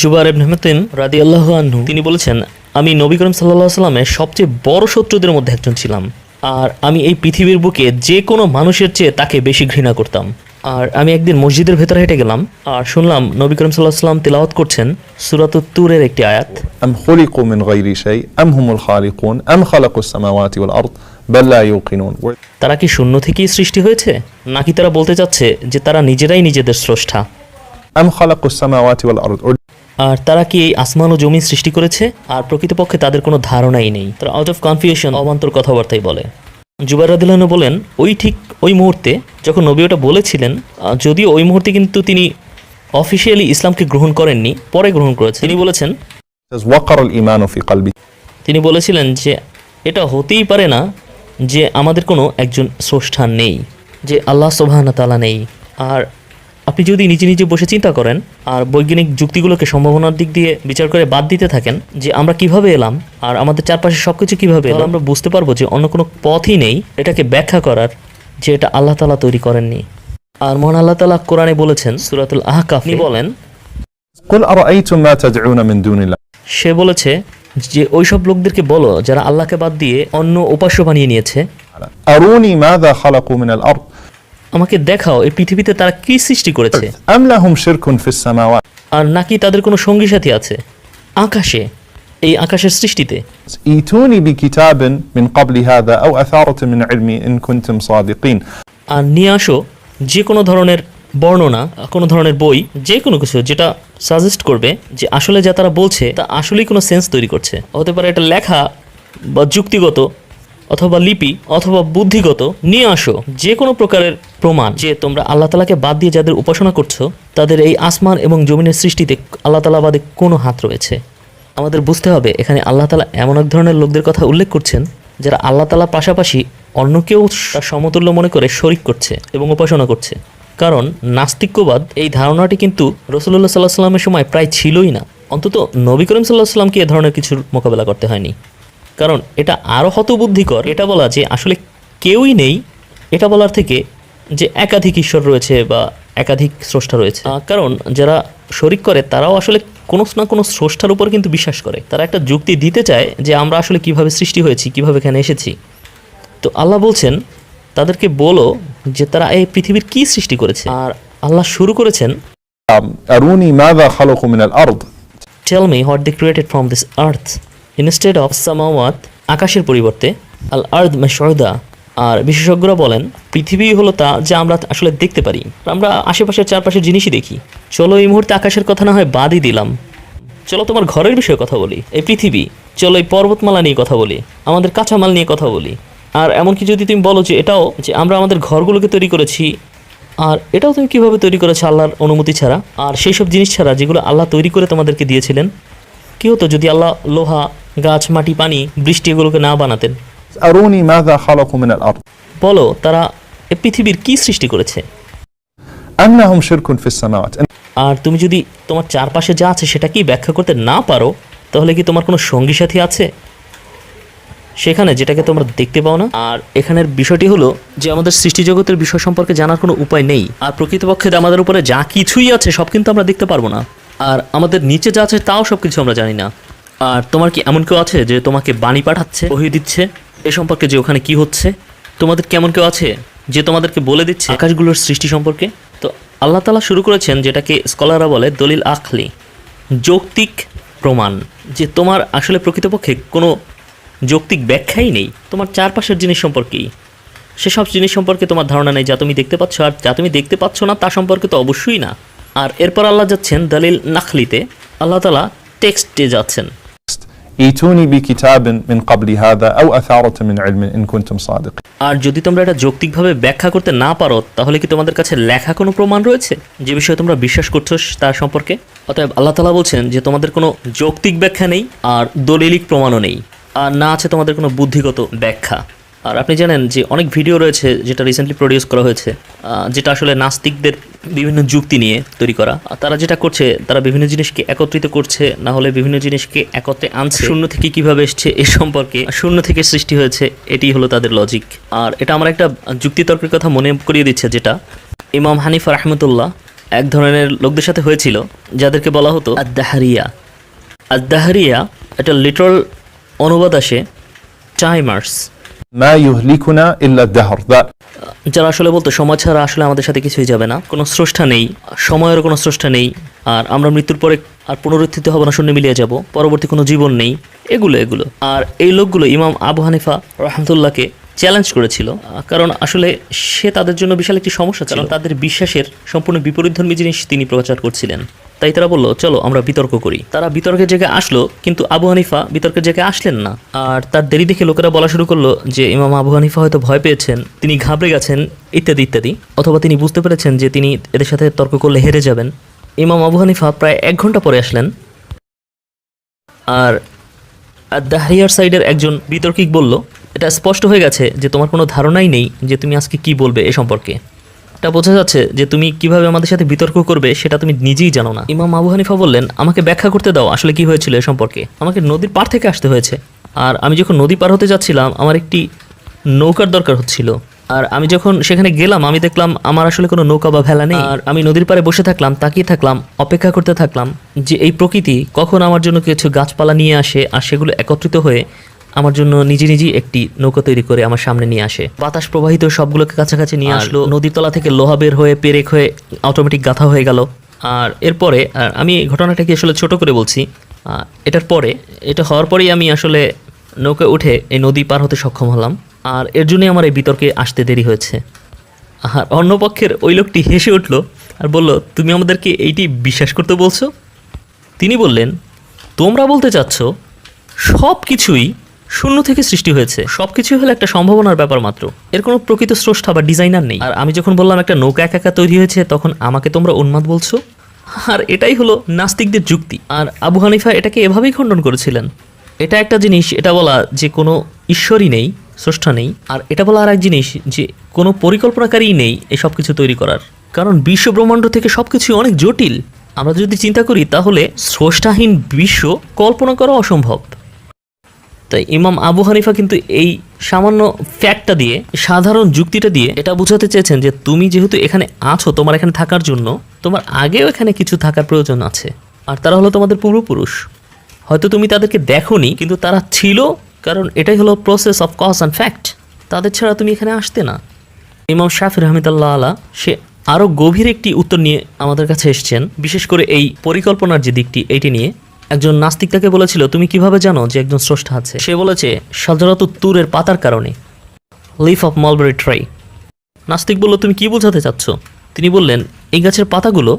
জুবার এবনে রাদি আল্লাহ আনহু তিনি বলেছেন আমি নবী করিম সাল্লাহ সাল্লামের সবচেয়ে বড় শত্রুদের মধ্যে একজন ছিলাম। আর আমি এই পৃথিবীর বুকে যে কোনো মানুষের চেয়ে তাকে বেশি ঘৃণা করতাম। আর আমি একদিন মসজিদের ভেতরে হেঁটে গেলাম আর শুনলাম নবী করিম সাল্লাহ সাল্লাম তেলাওয়াত করছেন সুরাত তুরের একটি আয়াত। আম খুলিকু মিন গায়রি শাই আম হুমুল খালিকুন আম খালাকুস সামাওয়াতি ওয়াল আরদ বাল লা ইউকিনুন। তারা কি শূন্য থেকেই সৃষ্টি হয়েছে? নাকি তারা বলতে চাচ্ছে যে তারা নিজেরাই নিজেদের স্রষ্টা? আম খালাকুস সামাওয়াতি ওয়াল আরদ আর তারা কি এই আসমান ও জমিন সৃষ্টি করেছে? আর প্রকৃতপক্ষে তাদের কোনো ধারণাই নেই। তারা আউট অফ কনফিউশন অবান্তর কথাবার্তাই বলে। জুবাইর রাদিল্লাহনু বলেন ওই ঠিক ওই মুহূর্তে যখন নবী ওটা বলেছিলেন যদিও ওই মুহূর্তে কিন্তু তিনি অফিসিয়ালি ইসলামকে গ্রহণ করেননি পরে গ্রহণ করেছেন। তিনি বলেছেন তিনি বলেছিলেন যে এটা হতেই পারে না যে আমাদের কোনো একজন স্রষ্টা নেই যে আল্লাহ সোবাহানা তালা নেই। আর আপনি যদি নিজে নিজে বসে চিন্তা করেন আর বৈজ্ঞানিক যুক্তিগুলোকে সম্ভাবনার দিক দিয়ে বিচার করে বাদ দিতে থাকেন যে আমরা কীভাবে এলাম আর আমাদের চারপাশে সব কিছু কীভাবে এলাম আমরা বুঝতে পারব যে অন্য কোনো পথই নেই এটাকে ব্যাখ্যা করার যে এটা আল্লাহ তালা তৈরি করেননি। আর মহান আল্লাহ তালা কোরআনে বলেছেন সুরাতুল আহকাফনি বলেন সে বলেছে যে ওইসব লোকদেরকে বলো যারা আল্লাহকে বাদ দিয়ে অন্য উপাস্য বানিয়ে নিয়েছে। আরুনি মাদা খালাকু মিনাল আরদ? আমাকে দেখাও এই পৃথিবীতে তারা কি সৃষ্টি করেছে? আর নাকি তাদের কোনো সঙ্গী সাথী আছে? আকাশে এই আকাশের সৃষ্টিতে। ইতুনি বি মিন ক্বাবলি হাদা আও আথারাতিন মিন ইলমি ইন কুনতুম সাদিকিন। আর নিয়ে আসো যে কোনো ধরনের বর্ণনা কোনো ধরনের বই যে কোনো কিছু যেটা সাজেস্ট করবে যে আসলে যা তারা বলছে তা আসলেই কোনো সেন্স তৈরি করছে। হতে পারে এটা লেখা বা যুক্তিগত অথবা লিপি অথবা বুদ্ধিগত নিয়ে আসো। যে কোনো প্রকারের প্রমাণ যে তোমরা আল্লাহ তালাকে বাদ দিয়ে যাদের উপাসনা করছ, তাদের এই আসমান এবং জমিনের সৃষ্টিতে আল্লাহ তালা বাদে কোনো হাত রয়েছে। আমাদের বুঝতে হবে, এখানে আল্লাহ তালা এমন এক ধরনের লোকদের কথা উল্লেখ করছেন, যারা আল্লাহ তালা পাশাপাশি অন্য কেউ তার সমতুল্য মনে করে শরিক করছে এবং উপাসনা করছে। কারণ নাস্তিক্যবাদ এই ধারণাটি কিন্তু রসুল্লাহ সাল্লাহ সাল্লামের সময় প্রায় ছিলই না। অন্তত নবী করিম সাল্লাহ সাল্লামকে এ ধরনের কিছুর মোকাবেলা করতে হয়নি। কারণ এটা আরও হতবুদ্ধিকর এটা বলা যে আসলে কেউই নেই এটা বলার থেকে যে একাধিক ঈশ্বর রয়েছে বা একাধিক স্রষ্টা রয়েছে। কারণ যারা শরিক করে তারাও আসলে কোনো না কোনো স্রষ্টার উপর কিন্তু বিশ্বাস করে। তারা একটা যুক্তি দিতে চায় যে আমরা আসলে কীভাবে সৃষ্টি হয়েছি কীভাবে এখানে এসেছি। তো আল্লাহ বলছেন তাদেরকে বলো যে তারা এই পৃথিবীর কি সৃষ্টি করেছে। আর আল্লাহ শুরু করেছেন tell me what they created from this earth instead of সামাওয়াত আকাশের পরিবর্তে, আল আর্দ মেশয়দা আর বিশেষজ্ঞরা বলেন, পৃথিবী হলো তা যা আমরা আসলে দেখতে পারি। আমরা আশেপাশের চারপাশের জিনিসই দেখি। চলো এই মুহূর্তে আকাশের কথা না হয় বাদই দিলাম। চলো তোমার ঘরের বিষয়ে কথা বলি। এই পৃথিবী, চলো এই পর্বতমালা নিয়ে কথা বলি, আমাদের কাঁচামাল নিয়ে কথা বলি। আর এমনকি যদি তুমি বলো যে এটাও যে আমরা আমাদের ঘরগুলোকে তৈরি করেছি, আর এটাও তুমি কীভাবে তৈরি করেছ আল্লাহর অনুমতি ছাড়া? আর সেই সব জিনিস ছাড়া যেগুলো আল্লাহ তৈরি করে তোমাদেরকে দিয়েছিলেন কি হতো যদি আল্লাহ লোহা গাছ মাটি পানি বৃষ্টি এগুলোকে না বানাতেন। আরুনি মাযা খালাকু মিনাল আরদ। বলো তারা এ পৃথিবীর কি সৃষ্টি করেছে? আন্নাহুম শিরকুন ফিস সামাওয়াত। আর তুমি যদি তোমার চারপাশে যা আছে সেটা কি ব্যাখ্যা করতে না পারো তাহলে কি তোমার কোনো সঙ্গী সাথী আছে? সেখানে যেটাকে তোমরা দেখতে পাও না। আর এখানের বিষয়টি হলো যে আমাদের সৃষ্টি জগতের বিষয় সম্পর্কে জানার কোনো উপায় নেই। আর প্রকৃতপক্ষে আমাদের উপরে যা কিছুই আছে সব কিন্তু আমরা দেখতে পারব না। আর আমাদের নিচে যা আছে তাও সব কিছু আমরা জানি না। আর তোমার কি এমন কেউ আছে যে তোমাকে বাণী পাঠাচ্ছে, বহি দিচ্ছে? এ সম্পর্কে যে ওখানে কি হচ্ছে? তোমাদের কেমন কেউ আছে যে তোমাদেরকে বলে দিচ্ছে আকাশগুলোর সৃষ্টি সম্পর্কে? তো আল্লাহ তালা শুরু করেছেন যেটাকে স্কলাররা বলে দলিল আখলি, যৌক্তিক প্রমাণ, যে তোমার আসলে প্রকৃতপক্ষে কোনো যৌক্তিক ব্যাখ্যাই নেই। তোমার চারপাশের জিনিস সম্পর্কেই। সেসব জিনিস সম্পর্কে তোমার ধারণা নেই, যা তুমি দেখতে পাচ্ছ, আর যা তুমি দেখতে পাচ্ছ না, তা সম্পর্কে তো অবশ্যই না। আর এরপর আল্লাহ যাচ্ছেন দলিল নাখলিতে। আল্লাহ তালা টেক্সটে যাচ্ছেন। ইতুনি বি কিতাবিন মিন ক্বাবলি হাদা আও মিন ইলমিন ইন কুনতুম সাদিক আর যদি তোমরা এটা যৌক্তিকভাবে ব্যাখ্যা করতে না পারো, তাহলে কি তোমাদের কাছে লেখা কোনো প্রমাণ রয়েছে? যে বিষয়ে তোমরা বিশ্বাস করছ তার সম্পর্কে? অতএব আল্লাহ তাআলা বলছেন যে তোমাদের কোনো যৌক্তিক ব্যাখ্যা নেই আর দলিলিক প্রমাণও নেই। আর না আছে তোমাদের কোনো বুদ্ধিগত ব্যাখ্যা। আর আপনি জানেন যে অনেক ভিডিও রয়েছে যেটা রিসেন্টলি প্রডিউস করা হয়েছে যেটা আসলে নাস্তিকদের বিভিন্ন যুক্তি নিয়ে তৈরি করা। তারা যেটা করছে তারা বিভিন্ন জিনিসকে একত্রিত করছে না হলে বিভিন্ন জিনিসকে একত্রে আনছে। শূন্য থেকে কীভাবে এসছে এ সম্পর্কে শূন্য থেকে সৃষ্টি হয়েছে এটি হলো তাদের লজিক আর এটা আমার একটা যুক্তিতর্কের কথা মনে করিয়ে দিচ্ছে যেটা ইমাম হানিফ রহমতুল্লাহ এক ধরনের লোকদের সাথে হয়েছিল যাদেরকে বলা হতো আদাহারিয়া আদাহারিয়া একটা লিটারাল অনুবাদ আসে টাইমার্স মা ইউহলিকুনা ইল্লা দাহর দ্যাট যারা আসলে বলতো সময় ছাড়া আসলে আমাদের সাথে কিছুই যাবে না। কোনো স্রষ্টা নেই সময়ের কোনো স্রষ্টা নেই আর আমরা মৃত্যুর পরে আর পুনরুত্থিত হব না শূন্য মিলিয়ে যাব পরবর্তী কোনো জীবন নেই। এগুলো এগুলো। আর এই লোকগুলো ইমাম আবু হানিফা রহমতুল্লাহকে চ্যালেঞ্জ করেছিল কারণ আসলে সে তাদের জন্য বিশাল একটি সমস্যা ছিল। তাদের বিশ্বাসের সম্পূর্ণ বিপরীত ধর্মী জিনিস তিনি প্রচার করছিলেন। তাই তারা বলল, চলো, আমরা বিতর্ক করি। তারা বিতর্কের জায়গায় আসলো, কিন্তু আবু হানিফা বিতর্কের জায়গায় আসলেন না। আর তার দেরি দেখে লোকেরা বলা শুরু করল যে, ইমাম আবু হানিফা হয়তো ভয় পেয়েছেন, তিনি ঘাবড়ে গেছেন, ইত্যাদি ইত্যাদি। অথবা তিনি বুঝতে পেরেছেন যে, তিনি এদের সাথে তর্ক করলে হেরে যাবেন। ইমাম আবু হানিফা প্রায় এক ঘণ্টা পরে আসলেন। আর দাহরিয়ার সাইডের একজন বিতর্কিক বলল, এটা স্পষ্ট হয়ে গেছে যে, তোমার কোনো ধারণাই নেই যে, তুমি আজকে কি বলবে এ সম্পর্কে। এটা বোঝা যাচ্ছে যে তুমি কীভাবে আমাদের সাথে বিতর্ক করবে সেটা তুমি নিজেই জানো না। ইমাম আবু হানিফা বললেন, আমাকে ব্যাখ্যা করতে দাও আসলে কি হয়েছিল এ সম্পর্কে। আমাকে নদীর পার থেকে আসতে হয়েছে। আর আমি যখন নদী পার হতে যাচ্ছিলাম, আমার একটি নৌকার দরকার হচ্ছিল। আর আমি যখন সেখানে গেলাম, আমি দেখলাম আমার আসলে কোনো নৌকা বা ভেলা নেই। আর আমি নদীর পাড়ে বসে থাকলাম, তাকিয়ে থাকলাম, অপেক্ষা করতে থাকলাম যে এই প্রকৃতি কখন আমার জন্য কিছু গাছপালা নিয়ে আসে, আর সেগুলো একত্রিত হয়ে আমার জন্য নিজে নিজেই একটি নৌকা তৈরি করে আমার সামনে নিয়ে আসে। বাতাস প্রবাহিত সবগুলোকে কাছাকাছি নিয়ে আসলো। নদীর তলা থেকে লোহা বের হয়ে পেরেক হয়ে অটোমেটিক গাথা হয়ে গেল। আর এরপরে আমি ঘটনাটাকে আসলে ছোট করে বলছি এটার পরে এটা হওয়ার পরেই আমি আসলে নৌকা উঠে এই নদী পার হতে সক্ষম হলাম। আর এর জন্যই আমার এই বিতর্কে আসতে দেরি হয়েছে। আর অন্য পক্ষের ওই লোকটি হেসে উঠল আর বলল তুমি আমাদেরকে এইটি বিশ্বাস করতে বলছো? তিনি বললেন তোমরা বলতে চাচ্ছ সব কিছুই শূন্য থেকে সৃষ্টি হয়েছে। সব কিছুই হলো একটা সম্ভাবনার ব্যাপার মাত্র। এর কোনো প্রকৃত স্রষ্টা বা ডিজাইনার নেই। আর আমি যখন বললাম একটা নৌকা একা একা তৈরি হয়েছে, তখন আমাকে তোমরা উন্মাদ বলছো? আর এটাই হলো নাস্তিকদের যুক্তি। আর আবু হানিফা এটাকে এভাবেই খণ্ডন করেছিলেন। এটা একটা জিনিস, এটা বলা যে কোনো ঈশ্বরই নেই, স্রষ্টা নেই। আর এটা বলা আর এক জিনিস যে কোনো পরিকল্পনাকারী নেই এই সব কিছু তৈরি করার। কারণ বিশ্ব ব্রহ্মাণ্ড থেকে সব কিছু অনেক জটিল। আমরা যদি চিন্তা করি, তাহলে স্রষ্টাহীন বিশ্ব কল্পনা করা অসম্ভব। তাই ইমাম আবু হানিফা কিন্তু এই সামান্য ফ্যাক্টটা দিয়ে, সাধারণ যুক্তিটা দিয়ে এটা বোঝাতে চেয়েছেন যে তুমি যেহেতু এখানে আছো, তোমার এখানে থাকার জন্য, তোমার আগেও এখানে কিছু থাকার প্রয়োজন আছে। আর তারা হলো তোমাদের পূর্বপুরুষ। হয়তো তুমি তাদেরকে দেখোনি, কিন্তু তারা ছিল, কারণ এটাই হলো process of cause and fact তাদের ছাড়া তুমি এখানে আসতে না। ইমাম শাফি রহমতুল্লাহ আলা, সে আরও গভীর একটি উত্তর নিয়ে আমাদের কাছে এসেছেন। বিশেষ করে এই পরিকল্পনার যে দিকটি, এইটি নিয়ে। একজন নাস্তিক তাকে বলেছিল, তুমি কীভাবে জানো যে একজন স্রষ্টা আছে? সে বলেছে, সাধারণত তুরের পাতার কারণে। লিফ অফ মলবেরি ট্রাই নাস্তিক বলল, তুমি কি বোঝাতে চাচ্ছ? তিনি বললেন, এই গাছের পাতাগুলো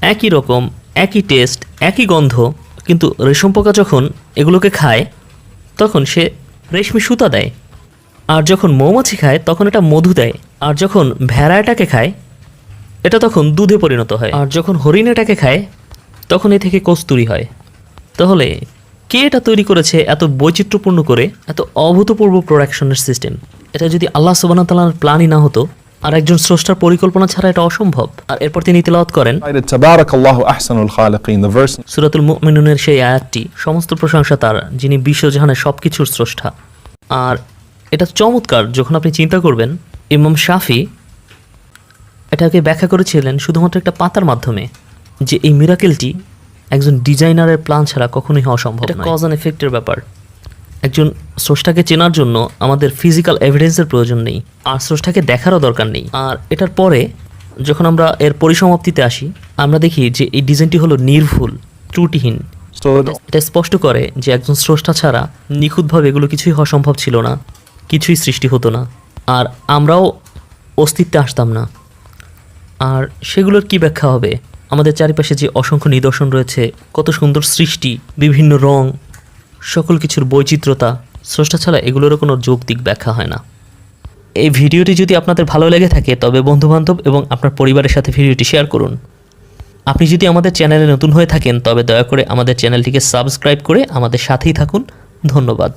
একই রকম, একই টেস্ট একই গন্ধ, কিন্তু রেশম পোকা যখন এগুলোকে খায়, তখন সে রেশমি সুতা দেয়। আর যখন মৌমাছি খায়, তখন এটা মধু দেয়। আর যখন ভেড়া এটাকে খায়, এটা তখন দুধে পরিণত হয়। আর যখন হরিণ এটাকে খায়, তখন এ থেকে কস্তুরি হয়। তাহলে কে এটা তৈরি করেছে এত বৈচিত্র্যপূর্ণ করে এত অভূতপূর্ব প্রোডাকশনের সিস্টেম এটা যদি আল্লাহ সুবাহতালার প্ল্যানই না হতো আর একজন স্রষ্টার পরিকল্পনা ছাড়া এটা অসম্ভব। আর এরপর তিনি তিলাওয়াত করেন সুরাতুল মুমিনুনের সেই আয়াতটি সমস্ত প্রশংসা তার যিনি বিশ্বজাহানের সব কিছুর স্রষ্টা। আর এটা চমৎকার যখন আপনি চিন্তা করবেন ইমাম শাফি এটাকে ব্যাখ্যা করেছিলেন শুধুমাত্র একটা পাতার মাধ্যমে যে এই মিরাকেলটি একজন ডিজাইনারের প্ল্যান ছাড়া কখনোই হওয়া সম্ভব এটা কজ অ্যান্ড এফেক্টের ব্যাপার। একজন স্রষ্টাকে চেনার জন্য আমাদের ফিজিক্যাল এভিডেন্সের প্রয়োজন নেই আর স্রষ্টাকে দেখারও দরকার নেই। আর এটার পরে যখন আমরা এর পরিসমাপ্তিতে আসি আমরা দেখি যে এই ডিজাইনটি হলো নির্ভুল ত্রুটিহীন। এটা স্পষ্ট করে যে একজন স্রষ্টা ছাড়া নিখুঁতভাবে এগুলো কিছুই হওয়া সম্ভব ছিল না কিছুই সৃষ্টি হতো না আর আমরাও অস্তিত্বে আসতাম না। আর সেগুলোর কি ব্যাখ্যা হবে? আমাদের চারিপাশে যে অসংখ্য নিদর্শন রয়েছে, কত সুন্দর সৃষ্টি, বিভিন্ন রং, সকল কিছুর বৈচিত্র্যতা, স্রষ্টা ছাড়া এগুলোরও কোনো যৌক্তিক ব্যাখ্যা হয় না। এই ভিডিওটি যদি আপনাদের ভালো লেগে থাকে, তবে বন্ধুবান্ধব এবং আপনার পরিবারের সাথে ভিডিওটি শেয়ার করুন। আপনি যদি আমাদের চ্যানেলে নতুন হয়ে থাকেন, তবে দয়া করে আমাদের চ্যানেলটিকে সাবস্ক্রাইব করে আমাদের সাথেই থাকুন। ধন্যবাদ।